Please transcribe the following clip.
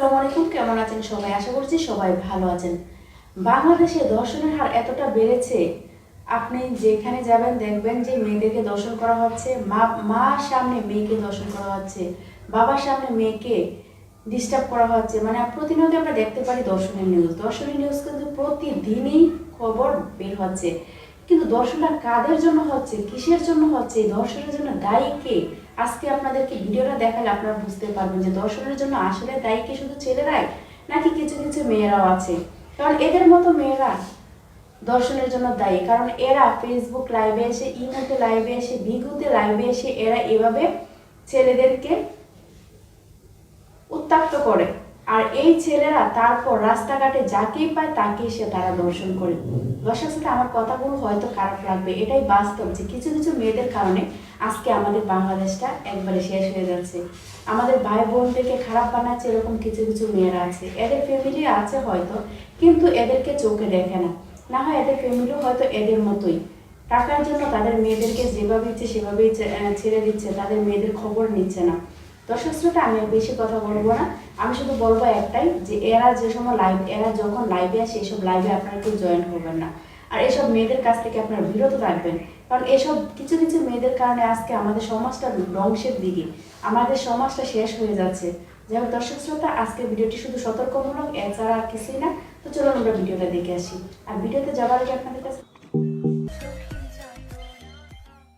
আসসালামু আলাইকুম, কেমন আছেন সবাই? আশা করছি সবাই ভালো আছেন। বাংলাদেশে দর্শনের হার এতটা বেড়েছে, আপনি যেখানে যাবেন দেখবেন যে মেয়েদেরকে দর্শন করা হচ্ছে, মা, মার সামনে মেয়েকে দর্শন করা হচ্ছে, বাবার সামনে মেয়েকে ডিস্টার্ব করা হচ্ছে। মানে প্রতিনিয়ত আমরা দেখতে পারি দর্শনের নিউজ দর্শনের নিউজ কিন্তু প্রতিদিনই খবর বের হচ্ছে। কিন্তু দর্শনটা কাদের জন্য হচ্ছে, কিসের জন্য হচ্ছে, দর্শনের জন্য দায়ী কে? আজকে আপনাদেরকে ভিডিওটা দেখালে আপনারা বুঝতে পারবেন যে দর্শনের জন্য আসলে দায়ী কি শুধু ছেলেরাই, নাকি কিছু কিছু মেয়েরাও আছে? কারণ এদের মতো মেয়েরা দর্শনের জন্য দায়ী। কারণ এরা ফেসবুক লাইভে এসে, ইমোতে লাইভে এসে, ভিগুতে লাইভে এসে এরা এভাবে ছেলেদেরকে উত্তাক্ত করে। এই ছেলেরা তারপর রাস্তাঘাটে যাকেই পায় তাকেই সে তারা দর্শন করে। দর্শক সাথে আমার কথাগুলো হয়তো খারাপ লাগবে, এটাই বাস্তব যে কিছু কিছু মেয়েদের কারণে আজকে আমাদের বাংলাদেশটা একবারে শেষ হয়ে যাচ্ছে। আমাদের ভাই বোনদেরকে খারাপ বানাচ্ছে এরকম কিছু কিছু মেয়েরা আছে। এদের ফ্যামিলি আছে হয়তো, কিন্তু এদেরকে চোখে দেখে না। না হয় এদের ফ্যামিলিও হয়তো এদের মতোই। টাকার জন্য তাদের মেয়েদেরকে যেভাবে ইচ্ছে সেভাবেই ছেড়ে দিচ্ছে, তাদের মেয়েদের খবর নিচ্ছে না। দর্শক শ্রোতা, আমি বেশি কথা বলব না। আমি শুধু বলব একটাই যে, এরা যে সময় লাইভ এরা যখন লাইভে আসে এসব লাইভে আপনারা কেউ জয়েন করবেন না। আর এসব মেয়েদের কাছ থেকে আপনারা বিরত থাকবেন। কারণ এসব কিছু কিছু মেয়েদের কারণে আজকে আমাদের সমাজটা ধ্বংসের দিকে। আমাদের সমাজটা শেষ হয়ে যাচ্ছে। যাই হোক, দর্শক শ্রোতা, আজকের ভিডিওটি শুধু সতর্কমূলক, এছাড়া আর কিছুই না। তো চলুন আমরা ভিডিওটা দেখে আসি। আর ভিডিওতে যাওয়ার আগে আপনাদের কাছে